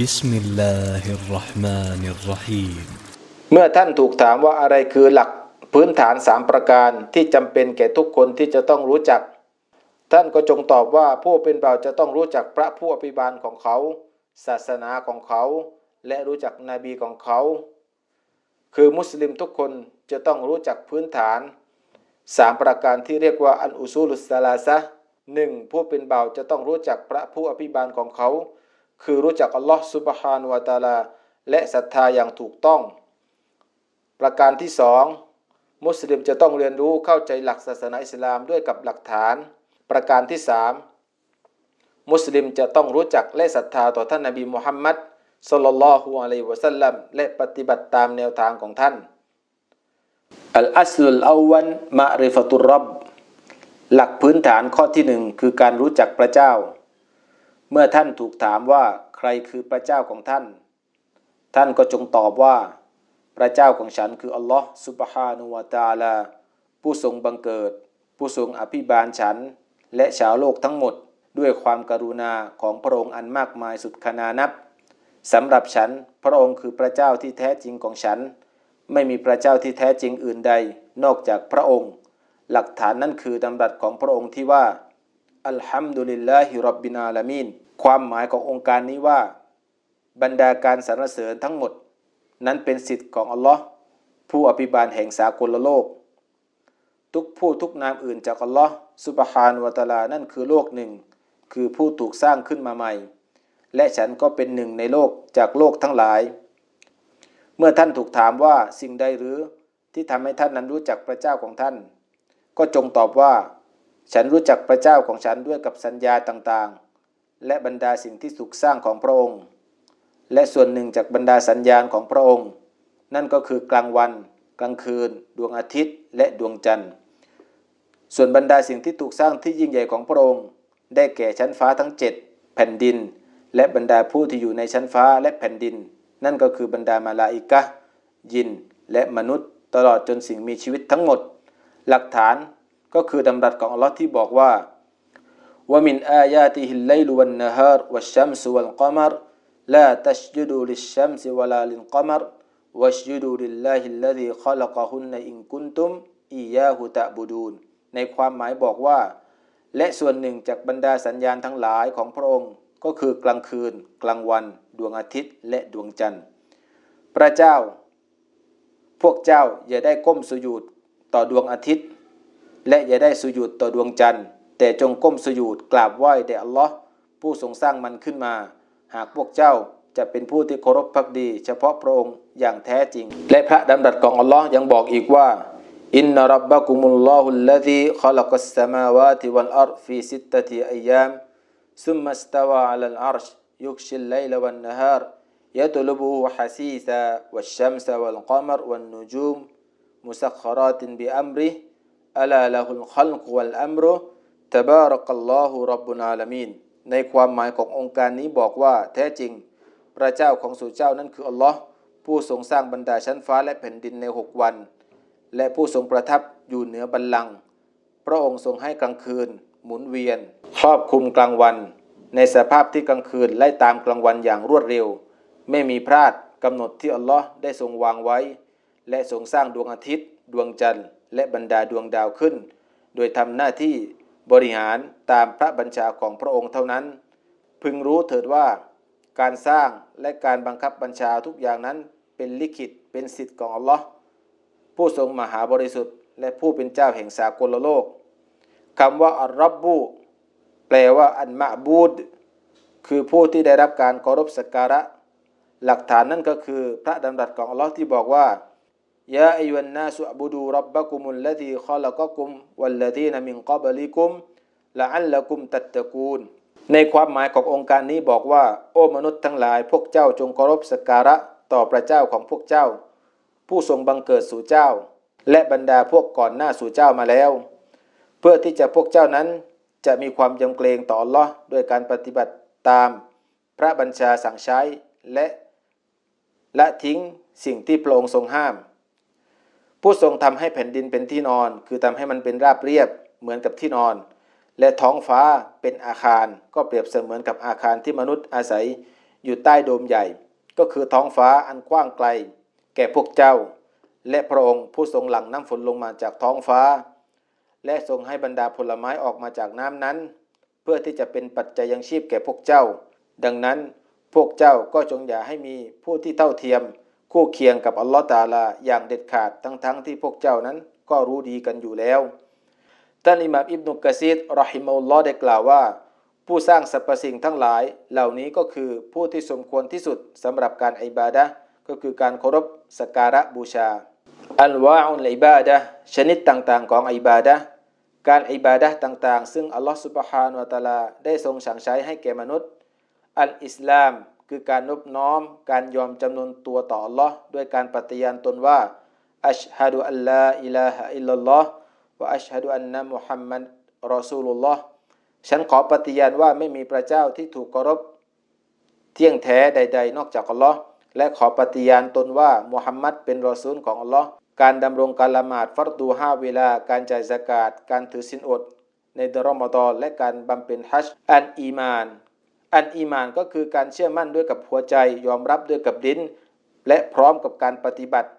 بسم الله الرحمن الرحيم เมื่อท่านถูกถามว่าอะไรคือหลักพื้นฐานสามประการที่จำเป็นแก่ทุกคนที่จะต้องรู้จัก ท่านก็จงตอบว่าผู้เป็นบ่าวจะต้องรู้จักพระผู้อภิบาลของเขา ศาสนาของเขา และรู้จักนบีของเขา คือมุสลิมทุกคนจะต้องรู้จักพื้นฐานสามประการที่เรียกว่าอันอุซูลุสซาลาซะหนึ่งผู้เป็นบ่าวจะต้องรู้จักพระผู้อภิบาลของเขา คือรู้จักอัลลอฮ์ซุบฮานวะตาลา และศรัทธาอย่างถูกต้อง ประการที่สองมุสลิมจะต้องเรียนรู้เข้าใจหลักศาสนาอิสลามด้วยกับหลักฐาน ประการที่สามมุสลิมจะต้องรู้จักและศรัทธาต่อท่านนบีมุฮัมมัดสลลัลลอฮุอะลัยฮิวะสัลลัมและปฏิบัติตามแนวทางของท่านอัลอัสลุลอาวันมะริฟตุรับหลักพื้นฐานข้อที่หนึ่งคือการรู้จักพระเจ้า เมื่อท่านถูกถามว่าใครคือพระเจ้าของท่าน ท่านก็จงตอบว่า พระเจ้าของฉันคืออัลลอฮ์ซุบฮานุวะตาลา ผู้ทรงบังเกิด ผู้ทรงอภิบาลฉัน และชาวโลกทั้งหมดด้วยความกรุณาของพระองค์อันมากมายสุดขนานับสำหรับฉัน พระองค์คือพระเจ้าที่แท้จริงของฉัน ไม่มีพระเจ้าที่แท้จริงอื่นใด นอกจากพระองค์ หลักฐานนั่นคือดำรัสของพระองค์ที่ว่า อัลฮัมดุลิลลาฮิรับบินาลามีนความหมายขององค์การนี้ว่า บรรดาการสรรเสริญทั้งหมด นั้นเป็นสิทธิ์ของอัลลอฮ์ผู้อภิบาลแห่งสากลโลก ทุกผู้ทุกนามอื่นจากอัลลอฮ์สุบฮานวะตาลานั่นคือโลกหนึ่ง คือผู้ถูกสร้างขึ้นมาใหม่ และฉันก็เป็นหนึ่งในโลกจากโลกทั้งหลาย เมื่อท่านถูกถามว่าสิ่งใดหรือที่ทำให้ท่านนั้นรู้จักพระเจ้าของท่าน ก็จงตอบว่า ฉันรู้จักพระเจ้าของฉันด้วยกับสัญญาต่างๆ และบรรดาสิ่งที่สุขสร้างของพระองค์ และส่วนหนึ่งจากบรรดาสัญญาณของพระองค์ นั่นก็คือกลางวัน กลางคืน ดวงอาทิตย์ และดวงจันทร์ ส่วนบรรดาสิ่งที่ถูกสร้างที่ยิ่งใหญ่ของพระองค์ ได้แก่ชั้นฟ้าทั้งเจ็ดแผ่นดิน และบรรดาผู้ที่อยู่ในชั้นฟ้าและแผ่นดิน นั่นก็คือบรรดามาลาอิกะยิน และมนุษย์ ตลอดจนสิ่งมีชีวิตทั้งหมด หลักฐาน ก็คือดำรัสของอัลลอฮ์ที่บอกว่าว่ามินอายาติฮิลไลลวันนฮาร์วัชชัมสวัลกามรลาตัชจุดูลิชชัมสวลาลิลกามรวัชจุดูลิลลาฮิลลดีขลักฮุนในอินกุนตุมอียาหุตะบุดูนในความหมายบอกว่า และส่วนหนึ่งจากบรรดาสัญญาณทั้งหลายของพระองค์ ก็คือกลางคืน กลางวัน ดวงอาทิตย์ และดวงจันทร์ พระเจ้า พวกเจ้าอย่าได้ก้มสุยุดต่อดวงอาทิตย์ และอย่าได้สุญูดต่อดวงจันทร์ แต่จงก้มสุญูดกราบไหว้แด่อัลลอฮ์ผู้ทรงสร้างมันขึ้นมา หากพวกเจ้าจะเป็นผู้ที่เคารพพักดี เฉพาะพระองค์อย่างแท้จริง และพระดำรัสของอัลลอฮ์ยังบอกอีกว่า อินนรับบะกุมุลลอฮุลลซีขลักัสสมาวาติวัลอัรฟีสิตตติอัยยาม ซุมมัสตาวาอัลอัรชยุกชิลไลลวันนฮาร يطلبه حسيسا والشمس والقمر والنجوم مسخرات بأمره อัลาลาฮุลคอลกวัลอัมรุตบารักัลลอฮุรับบุนาลามีนในความหมายขององค์การนี้บอกว่าแท้จริง พระเจ้าของสู่เจ้านั้นคืออัลลอฮ์ผู้ทรงสร้างบรรดาชั้นฟ้าและแผ่นดินในหกวัน และผู้ทรงประทับอยู่เหนือบัลลังก์พระองค์ทรงให้กลางคืน หมุนเวียน ครอบคุมกลางวัน ในสภาพที่กลางคืนไล่ตามกลางวันอย่างรวดเร็ว ไม่มีพลาดกำหนดที่อัลลอฮ์ได้ทรงวางไว้ และทรงสร้างดวงอาทิตย์ ดวงจันทร์ และบรรดาดวงดาวขึ้น โดยทำหน้าที่บริหารตามพระบัญชาของพระองค์เท่านั้น พึงรู้เถิดว่า การสร้างและการบังคับบัญชาทุกอย่างนั้นเป็นลิขิตเป็นสิทธิ์ของอัลลอฮ์ผู้ทรงมหาบริสุทธิ์ และผู้เป็นเจ้าแห่งสากลโลกคำว่าอัลรับบูแปลว่าอันมะบูดคือผู้ที่ได้รับการเคารพสักการะ หลักฐานนั่นก็คือพระดำรัสของอัลลอฮ์ที่บอกว่า ยาอายุนนาสุอบุดูรับบักุมุลลดีขลักกุมวัลลดีนมินกับลิกุมละอัลละกุมตัตตะกูลในความหมายขององค์การนี้บอกว่า โอ้มนุษย์ทั้งหลาย พวกเจ้าจงเคารพสักการะต่อพระเจ้าของพวกเจ้า ผู้ทรงบังเกิดสู่เจ้า และบรรดาพวกก่อนหน้าสู่เจ้ามาแล้ว เพื่อที่จะพวกเจ้านั้นจะมีความยำเกรงต่ออัลลอฮ์ด้วยการปฏิบัติตาม พระบัญชาสั่งใช้และละทิ้งสิ่งที่พระองค์ทรงห้าม ผู้ทรงทำให้แผ่นดินเป็นที่นอน คือทำให้มันเป็นราบเรียบเหมือนกับที่นอน และท้องฟ้าเป็นอาคาร ก็เปรียบเสมือนกับอาคารที่มนุษย์อาศัยอยู่ใต้โดมใหญ่ ก็คือท้องฟ้าอันกว้างไกล แก่พวกเจ้า และพระองค์ผู้ทรงหลั่งน้ำฝนลงมาจากท้องฟ้า และทรงให้บรรดาผลไม้ออกมาจากน้ำนั้น เพื่อที่จะเป็นปัจจัยยังชีพแก่พวกเจ้า ดังนั้นพวกเจ้าก็จงอย่าให้มีผู้ที่เท่าเทียม คู่เคียงกับอัลลอฮฺตาลาอย่างเด็ดขาดทั้งๆทที่พวกเจ้านั้นก็รู้ดีกันอยู่แล้วท่านอิหม่ามอิบนุกะซีดรอฮิมุลลอฮ์ได้กล่าวว่า ผู้สร้างสรรพสิ่งทั้งหลาย เหล่านี้ก็คือผู้ที่สมควรที่สุดสำหรับการอิบาดะก็คือการเคารพสักการะบูชา อันวาอุลอิบาดะชนิดต่างๆ ของอิบาดะการอิบาดะต่างๆ ซึ่งอัลลอฮฺสุบฮานวะตาลาได้ทรงสั่งใช้ให้แก่มนุษย์ อัลอิสลาม คือการนบน้อม การยอมจำนนตัวต่ออัลลอฮ์ด้วยการปฏิญาณตนว่าอัชฮะดุอัลลาอิลาฮะอิลลัลลอฮ์วะอัชฮะดุอันนะมุฮัมมัดรอซูลุลลอฮ์ฉันขอปฏิญาณว่าไม่มีพระเจ้าที่ถูกเคารพเที่ยงแท้ใด ๆ นอกจากอัลลอฮ์และขอปฏิญาณตนว่ามุฮัมมัดเป็นรอซูลของอัลลอฮ์การดำรงการละหมาดฟัรดูห้าเวลา การจ่ายสกาดการถือศีลอด ในเดือนรอมฎอนและการบำเพ็ญฮัจญ์อันอีมาน อันอีมานก็คือการเชื่อมั่นด้วยกับหัวใจ ยอมรับด้วยกับลิ้น และพร้อมกับการปฏิบัติ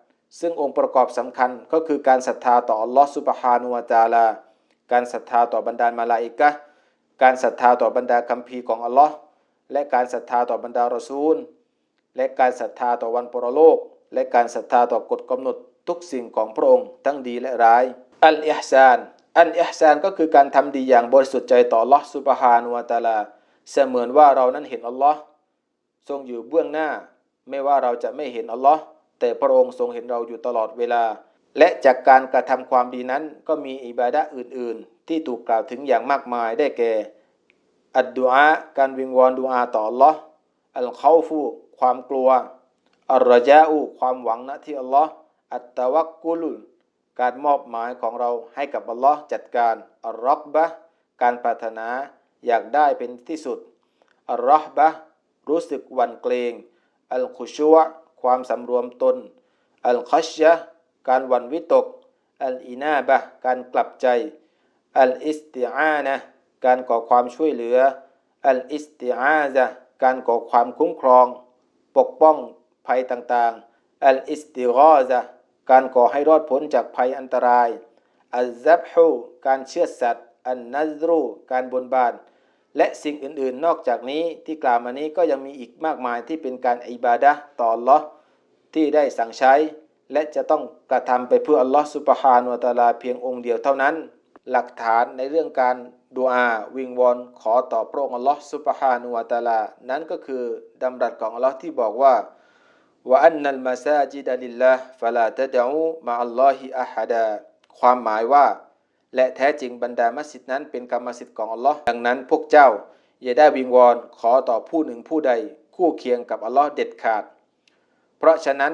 ซึ่งองค์ประกอบสำคัญก็คือการศรัทธาต่ออัลลอฮ์สุบฮานุวะตาลา การศรัทธาต่อบรรดามาลาอิกะการศรัทธาต่อบรรดาคัมภีร์ของอัลลอฮ์และการศรัทธาต่อบรรดารอซูล และการศรัทธาต่อวันปรโลก และการศรัทธาต่อกฎกำหนดทุกสิ่งของพระองค์ ทั้งดีและร้ายอัลอิฮซานอัลอิฮซานก็คือการทำดีอย่างบริสุทธิ์ใจต่ออัลลอฮ์สุบฮานุวะตาลา เสมือนว่าเรานั้นเห็นอัลลอฮ์ทรงอยู่เบื้องหน้า ไม่ว่าเราจะไม่เห็นอัลลอฮ์แต่พระองค์ทรงเห็นเราอยู่ตลอดเวลา และจากการกระทำความดีนั้นก็มีอิบาดะอื่น ๆ ที่ถูกกล่าวถึงอย่างมากมายได้แก่ อัดดุอาการวิงวอนดุอาต่ออัลลอฮ์อัลเคาฟูความกลัวอัลรจาอูความหวังณที่อัลลอฮ์อัตตะวักกุลุการมอบหมายของเราให้กับอัลลอฮ์จัดการอัลรักบะการปรารถนา อยากได้เป็นที่สุดอัลรอฮบะรู้สึกหวั่นเกรงอัลคุชัวความสำรวมตน อัลคัชยะการหวั่นวิตก อัลอินาบะการกลับใจ อัลอิสติอานะการก่อความช่วยเหลือ อัลอิสติอาซะการก่อความคุ้มครอง ปกป้องภัยต่างๆ อัลอิสติกอซะการก่อให้รอดพ้นจากภัยอันตราย อัลซับฮูการเชื่อสัตว์อันนัซรูการบนบาน และสิ่งอื่นๆ นอกจากนี้ที่กล่าวมานี้ก็ยังมีอีกมากมายที่เป็นการอิบาดะต่อ Allah ที่ได้สั่งใช้ และจะต้องกระทำไปเพื่ออัลลอฮ์สุบฮานุวตาลาเพียงองค์เดียวเท่านั้น หลักฐานในเรื่องการดูอาวิงวอนขอต่อพระองค์อัลลอฮ์สุบฮานุวตาลา นั้นก็คือดำรัสของอัลลอฮ์ที่บอกว่าว่าอันนัลมาซาจิดะลิลลาฟะลาตะดะอูมะอัลลอฮิอะฮัดาความหมายว่า และแท้จริงบรรดามัสยิดนั้นเป็นกรรมสิทธิ์ของอัลลอฮ์ดังนั้นพวกเจ้า อย่าได้วิงวอนขอต่อผู้หนึ่งผู้ใด คู่เคียงกับอัลลอฮ์เด็ดขาด เพราะฉะนั้น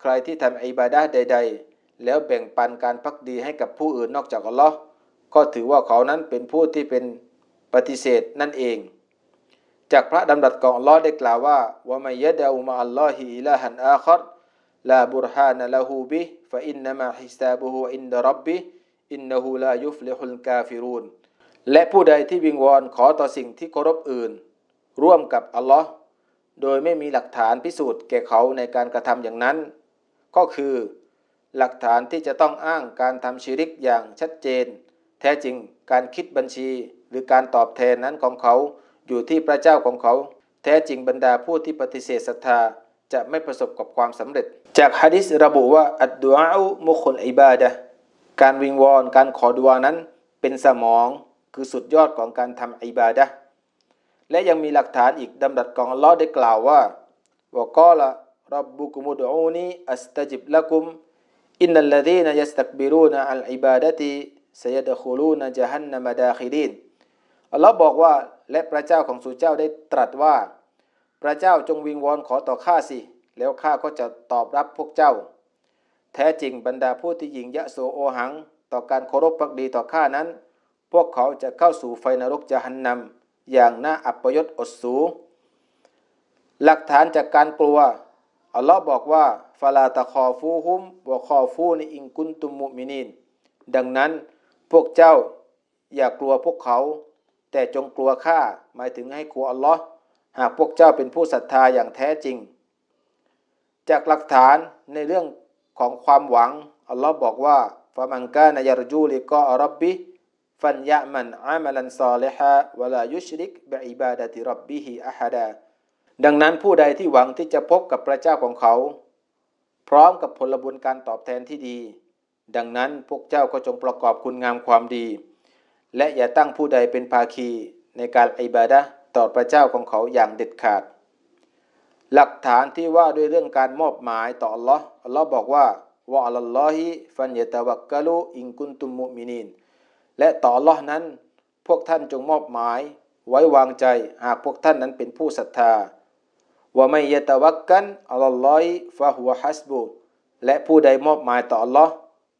ใครที่ทำอิบาดะห์ใด ๆ แล้วแบ่งปันการพักดีให้กับผู้อื่นนอกจากอัลลอฮ์ก็ถือว่าเขานั้นเป็นผู้ที่เป็นปฏิเสธนั่นเอง จากพระดำรัสของอัลลอฮ์ได้กล่าวว่าว่ามัยะดะอูมะอัลลอฮิอิลาฮันอาคัรลาบุรฮานะละฮูบิฟะอินนามะฮิซาบุฮุอินดะรับบิ อินนะฮูลายุฟเลฮุลกาฟิรูนและผู้ใดที่วิงวอนขอต่อสิ่งที่เคารพอื่น ร่วมกับอัลลอฮ์โดยไม่มีหลักฐานพิสูจน์แก่เขาในการกระทำอย่างนั้น ก็คือ หลักฐานที่จะต้องอ้างการทำชิริกอย่างชัดเจน แท้จริงการคิดบัญชี หรือการตอบแทนนั้นของเขาอยู่ที่พระเจ้าของเขา แท้จริงบรรดาผู้ที่ปฏิเสธศรัทธาจะไม่ประสบกับความสำเร็จ จากฮะดิษระบุว่าอัดดุอาอุมุคลอิบาดะ การวิงวอนการขอดุอานั้นเป็นสมองคือสุดยอดของการทำอิบาดะและยังมีหลักฐานอีกดำรัสของอัลลอฮ์ได้กล่าวว่าวะกอละรับบุกุมุดอูนีอัสตจิบละกุมอินนัลลดีนยัสตักบิรูนอัลอิบาดะติสยดคูลูนจฮันนมดาคิลินอัลลอฮ์บอกว่าและพระเจ้าของสู่เจ้าได้ตรัสว่า พระเจ้าจงวิงวอนขอต่อข้าสิ แล้วข้าก็จะตอบรับพวกเจ้า แท้จริงบรรดาผู้ที่ยิงยะโสโอหัง ต่อการเคารพพักดีต่อข้านั้น พวกเขาจะเข้าสู่ไฟนรกจะหันนำอย่างน่าอัปยศอดสู หลักฐานจากการกลัว อัลลอฮ์บอกว่าฟาลาตะคอฟูฮุมวะคอฟูในอิงกุนตุมมุมินิน ดังนั้นพวกเจ้าอย่ากลัวพวกเขา แต่จงกลัวข้าหมายถึงให้กลัวอัลลอฮ์หากพวกเจ้าเป็นผู้ศรัทธาอย่างแท้จริง จากหลักฐานในเรื่อง ของความหวัง อัลลอฮ์บอกว่าฟามันกานยารจูลิกอรับบิฟันยะมันอามัลันซาลิฮะวะลายุชริกบิอิบาดะติรับบิฮิอะฮดาดังนั้นผู้ใดที่หวังที่จะพบกับพระเจ้าของเขา พร้อมกับผลบุญการตอบแทนที่ดี ดังนั้นพวกเจ้าก็จงประกอบคุณงามความดี และอย่าตั้งผู้ใดเป็นภาคีในการอิบาดะต่อพระเจ้าของเขาอย่างเด็ดขาด หลักฐานที่ว่าด้วยเรื่องการมอบหมายต่ออัลลอฮ์อัลลอฮ์บอกว่าวะอัลลอฮิฟันยะตะวักกะลุอิงกุนตุมมุมินีนและต่ออัลลอฮ์นั้น พวกท่านจงมอบหมาย ไว้วางใจหากพวกท่านนั้นเป็นผู้ศรัทธาว่าไม่ยะตะวักกันอัลลอฮิฟะฮุวะฮัสบุและผู้ใดมอบหมายต่ออัลลอฮ์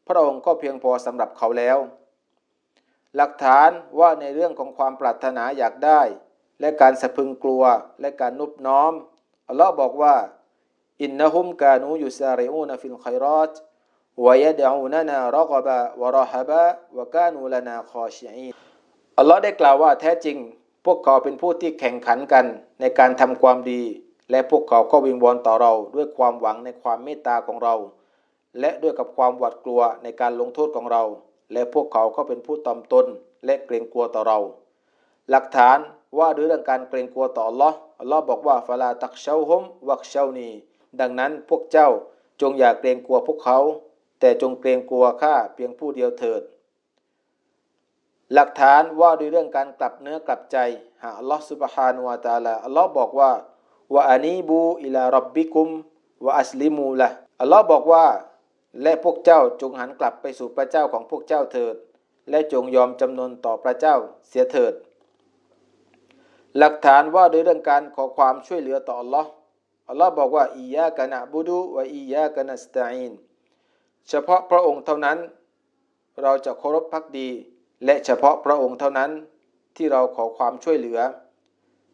พระองค์ก็เพียงพอสำหรับเขาแล้ว หลักฐานว่าในเรื่องของความปรารถนาอยากได้ และการสะพึงกลัวและการนุบน้อม อัลลอฮ์บอกว่าอินนะฮุมกานูยุซาริอูนฟิลขัยรอตวยดอูนนารกบะวรอฮบะวกานูลนาคอชิอีอัลลอฮ์ได้กล่าวว่าแท้จริง พวกเขาเป็นผู้ที่แข่งขันกันในการทำความดี และพวกเขาก็วิงวอนต่อเรา ด้วยความหวังในความเมตตาของเรา และด้วยกับความหวาดกลัวในการลงโทษของเรา และพวกเขาก็เป็นผู้ตอมตนและเกรงกลัวต่อเรา หลักฐาน ว่าด้วยเรื่องการเกรงกลัวต่อ Allah อัลลอฮ์บอกว่าฟาลาตักเชาฮมวักเชานีดังนั้นพวกเจ้าจงอย่าเกรงกลัวพวกเขา แต่จงเกรงกลัวข้าเพียงผู้เดียวเถิด หลักฐานว่าด้วยเรื่องการกลับเนื้อกลับใจหาอัลลอฮ์สุบฮานุวาตาลาอัลลอฮ์บอกว่าวะอานีบูอิลารับบิกุมวะอัสลิมูละอัลลอฮ์บอกว่า และพวกเจ้าจงหันกลับไปสู่พระเจ้าของพวกเจ้าเถิด และจงยอมจำนนต่อพระเจ้าเสียเถิด หลักฐานว่าด้วยเรื่องการขอความช่วยเหลือต่ออัลลอฮ์อัลลอฮ์บอกว่าอียะกะนะบุดุวะอียะกะนัสตะอีนเฉพาะพระองค์เท่านั้น เราจะเคารพพักดี และเฉพาะพระองค์เท่านั้นที่เราขอความช่วยเหลือ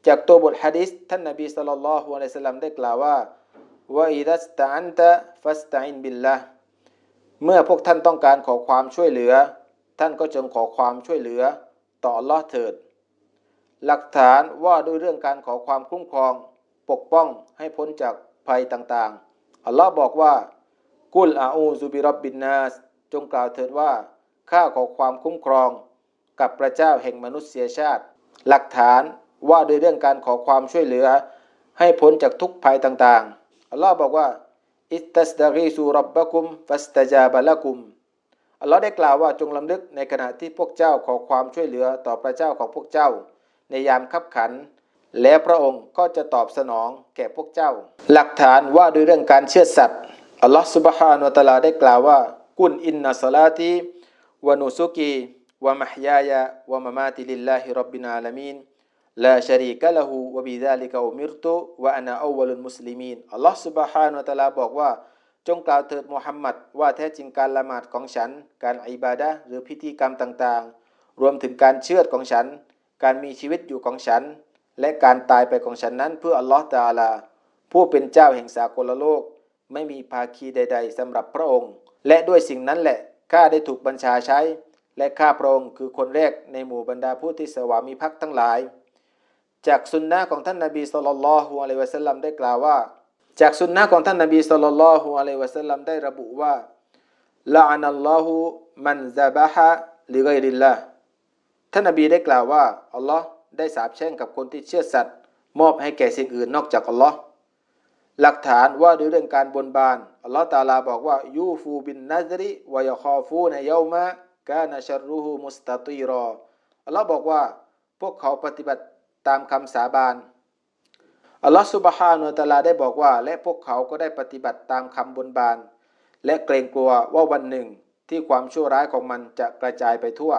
จากตัวบทฮะดิษท่านนบีสัลลัลลอฮุอะลัยฮิสลามได้กล่าวว่าวะอิดัสตะอันตะฟัสตะอินบิลละเมื่อพวกท่านต้องการขอความช่วยเหลือ ท่านก็จงขอความช่วยเหลือ ต่ออัลลอฮ์เถิด หลักฐานว่าด้วยเรื่องการขอความคุ้มครอง ปกป้องให้พ้นจากภัยต่างๆ อัลลอฮ์บอกว่า กุลอาอูซุบิรับบินนาส จงกล่าวเถิดว่า ข้าขอความคุ้มครอง กับพระเจ้าแห่งมนุษยชาติ หลักฐานว่าด้วยเรื่องการขอความช่วยเหลือ ให้พ้นจากทุกภัยต่างๆ อัลลอฮ์บอกว่า อิตัสดารีซูรับบะกุมฟัสตาจาบะละกุม อัลลอฮ์ได้กล่าวว่าจงลำลึกในขณะที่พวกเจ้าขอความช่วยเหลือต่อพระเจ้าของพวกเจ้า ในยามขับขัน และพระองค์ก็จะตอบสนองแก่พวกเจ้า หลักฐานว่าด้วยเรื่องการเชื่อสัตว์อัลลอฮฺสุบฮานุตะลาได้กล่าวว่า กุนอินนัสลาตีวานุสุกีวะมหยายะวามามาติลิลลาฮิรับบินาลามีนลาชรีกะละหูวบิดาลิกะอุมิรตุวะอานาอวลุนมุสลิมีนอัลลอฮฺสุบฮานุตะลาบอกว่าจงกล่าวเถิดมูฮัมหมัดว่าแท้จริงการละหมาดของฉัน การอิบาดะหรือพิธีกรรมต่างๆ รวมถึงการเชื่อดของฉัน การมีชีวิตอยู่ของฉัน และการตายไปของฉันนั้นเพื่ออัลลอฮ์ตะอาลา ผู้เป็นเจ้าแห่งสากลโลก ไม่มีภาคีใด ๆสำหรับพระองค์ และด้วยสิ่งนั้นแหละข้าได้ถูกบัญชาใช้ และข้าพระองค์คือคนแรกในหมู่บรรดาผู้ที่สวามีภักดิ์ทั้งหลาย จากสุนนะของท่านนบีสุลต่านละฮ์อะลัยวะสัลลัมได้กล่าวว่า จากสุนนะของท่านนบีสุลต่านละฮ์อะลัยวะสัลลัมได้ระบุว่าละอานัลลอฮุมันซาบะฮะลิกัยริลละ ท่านนบีได้กล่าวว่าอัลลอฮ์ได้สาปแช่งกับคนที่เชื่อสัตว์มอบให้แก่สิ่งอื่นนอกจากอัลลอฮ์หลักฐานว่าด้วยเรื่องการบนบานอัลลอฮ์ตาลาบอกว่ายูฟูบินนัซริวยะคอฟูในเยามะกานะชัรรุฮูมุสตาตีรออัลลอฮ์บอกว่าพวกเขาปฏิบัติตามคำสาบานอัลลอฮฺสุบฮานุตะลาได้บอกว่า และพวกเขาก็ได้ปฏิบัติตามคำบนบาน และเกรงกลัวว่าวันหนึ่งที่ความชั่วร้ายของมันจะกระจายไปทั่ว